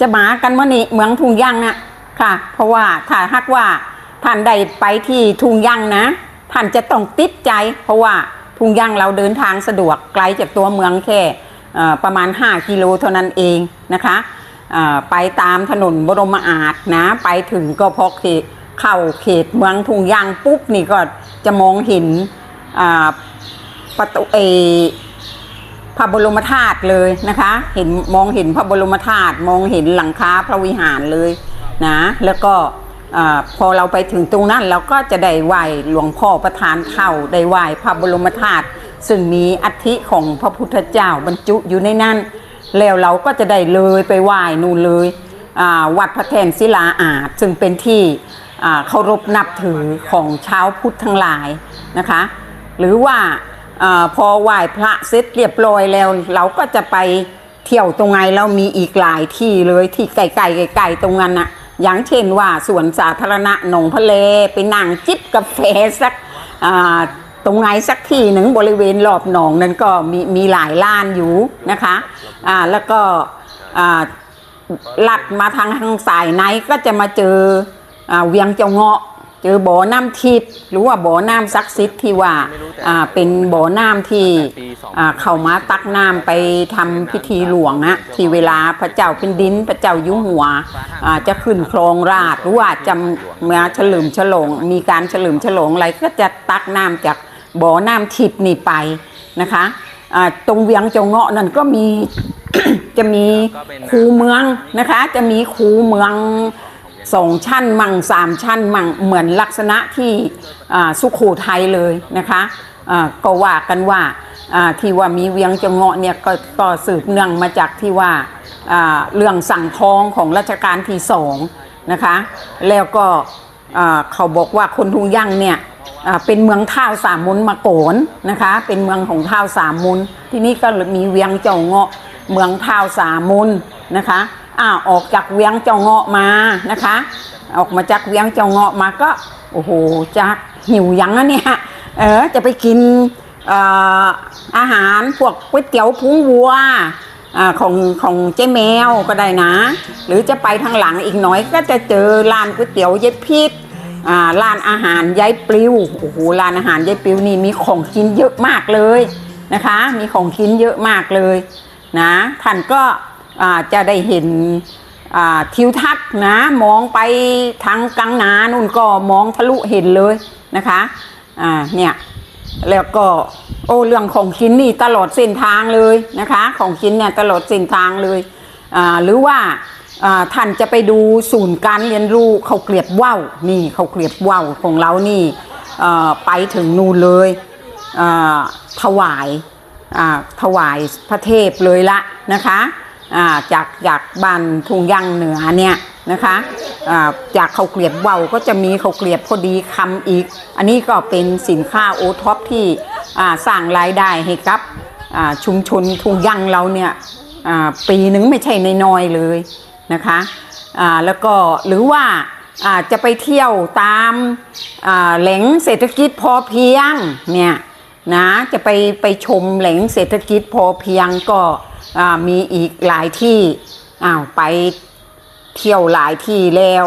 จะมากันเมื่อนี้เมืองทุ่งย่างน่ะค่ะ เพราะว่าถ้าหากว่าท่านได้ไปที่ทุ่งย่างนะ ท่านจะต้องติดใจ เพราะว่าทุ่งย่างเราเดินทางสะดวกไกลจากตัวเมืองแค่ประมาณ 5 กิโลเท่านั้นเองนะคะไปตามถนนบรมอาจนะ ไปถึงก็พอเขตเข้าเขตเมืองทุ่งย่างปุ๊บนี่ก็จะมองเห็นประตูเอ ระบรมธาตุเลยนะคะ เห็นมองเห็นพระบรมธาตุมองเห็นหลังคาพระวิหารเลยนะแล้วก็พอเราไปถึงตรงนั้นเราก็จะได้ไหว้หลวงพ่อประธานเข้าได้ไหว้พระบรมธาตุซึ่งมีอัฐิของพระพุทธเจ้าบรรจุอยู่ในนั้น แล้วเราก็จะได้เลยไปไหว้นู่นเลยวัดพระแทนศิลาอาจซึ่งเป็นที่เคารพนับถือของชาวพุทธทั้งหลายนะคะ หรือว่า อพอไหว้พระเสร็จเรียบร้อยแล้ว เราก็จะไปเที่ยวตรงไงเรามีอีกหลายที่เลยที่ไกลๆไกลๆตรงนั้นนะอย่างเช่นว่าสวนสาธารณะหนองพะเลไปนั่งจิบกาแฟสักตรงไหนสักที่หนึ่งบริเวณรอบหนองนั้นก็มีมีหลายล้านอยู่นะคะอ่าแล้วก็อ่าลัดมาทางทางสายในก็จะมาเจออเวียงเจ้าเงาะ เจอบ่อน้ำทิพย์หรือว่าบ่อน้ำศักดิ์สิทธิ์ที่ว่าอ่าเป็นบ่อน้ำที่อ่าเข้ามาตักน้ำไปทำพิธีหลวงนะที่เวลาพระเจ้าเป็นดินพระเจ้าอยู่หัวอ่าจะขึ้นครองราชย์หรือว่าจะมาเฉลิมฉลองมีการเฉลิมฉลองอะไรก็จะตักน้ำจากบ่อน้ำทิพย์นี่ไปนะคะอ่าตรงเวียงเจ้าเงาะนั่นก็มีจะมีคูเมืองนะคะ จะมีคูเมือง สองชั้นมั่งสามชั้นมั่งเหมือนลักษณะที่สุขโขทัยเลยนะคะก็ว่ากันว่าที่ว่ามีเวียงเจาเงาะเนี่ยก็ก็สืบเนื่องมาจากที่ว่าเรื่องสั่งทองของรัชกาลที่สองนะคะแล้วก็เขาบอกว่าคนทุ่งย่งเนี่ยเป็นเมืองท่าวสามมุนมาโกนนะคะเป็นเมืองของท่าวสามมุนที่นี่ก็มีเวียงเจ้าเงาะเมืองท่าวสามมุนนะคะ อ้าวออกจากเวียงเจ้าเงาะมานะคะ ออกมาจากเวียงเจ้าเงาะมาก็โอ้โหจากหิวยังนะเนี่ยเออจะไปกินออาหารพวกก๋วยเตี๋ยวพุงวัวอของของเจ๊แมวก็ได้นะ หรือจะไปทางหลังอีกหน่อยก็จะเจอร้านก๋วยเตี๋ยวเย็ดพิษร้านอาหารยายปลิวโอ้โหร้านอาหารยายปลิวนี่มีของกินเยอะมากเลยนะคะ มีของกินเยอะมากเลยนะท่านก็ จะได้เห็นทิวทัศน์นะมองไปทางกลางนานู่นก็มองทะลุเห็นเลยนะคะเนี่ยแล้วก็โอ้เรื่องของกินนี่ตลอดเส้นทางเลยนะคะ ของกินเนี่ยตลอดเส้นทางเลยหรือว่าท่านจะไปดูศูนย์การเรียนรู้เขาเกลียบว่าวนี่เขาเกลียบว่าวของเรานี่ไปถึงนู่นเลยถวายถวายพระเทพเลยละนะคะ จากจากบ้านทุ่งยังเหนือเนี่ยนะคะจากเขาเกลียบว่าก็จะมีเขาเกลียบพอดีคำอีก อันนี้ก็เป็นสินค้าโอท็อปที่สร้างรายได้ให้กับชุมชนทุ่งยังเราเนี่ยปีหนึ่งไม่ใช่น้อยเลยนะคะแล้วก็หรือว่าจะไปเที่ยวตามแหล่งเศรษฐกิจพอเพียงเนี่ยนะจะไปไปชมแหล่งเศรษฐกิจพอเพียงก็ มีอีกหลายที่อ้าวไปเที่ยวหลายที่แล้ว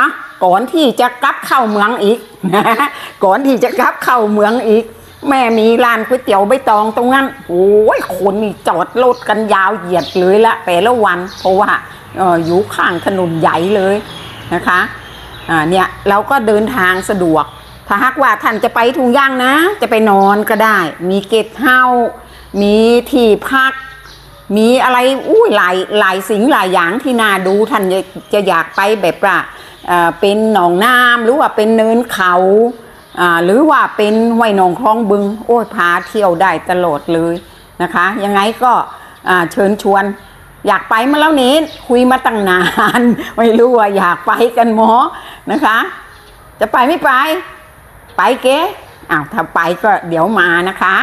อะก่อนที่จะกลับเข้าเมืองอีกนะก่อนที่จะกลับเข้าเมืองอีก แม่มีร้านก๋วยเตี๋ยวใบตองตรงนั้นโอ้ยคนนี่จอดรถกันยาวเหยียดเลยละแต่ละวันเพราะว่าอออยู่ข้างถนนใหญ่เลยนะคะอ่าเนี่ยเราก็เดินทางสะดวก ถ้าหากว่าท่านจะไปทุ่งย่างนะ จะไปนอนก็ได้ มีเกตเฮาส์ มีที่พัก มีอะไรอุ้ยหลายหลายสิ่งหลายอย่างที่น่าดูท่านจะอยากไปแบบว่าเป็นหนองน้ำหรือว่าเป็นเนินเขาหรือว่าเป็นห้วยหนองคลองบึง โอ้ยพาเที่ยวได้ตลอดเลยนะคะ ยังไงก็เชิญชวนอยากไปมาแล้วนี้คุยมาตั้งนาน ไม่รู้ว่าอยากไปกันหมอนะคะ จะไปไม่ไป ไปเก๋อ้าวถ้าไปก็เดี๋ยวมานะคะ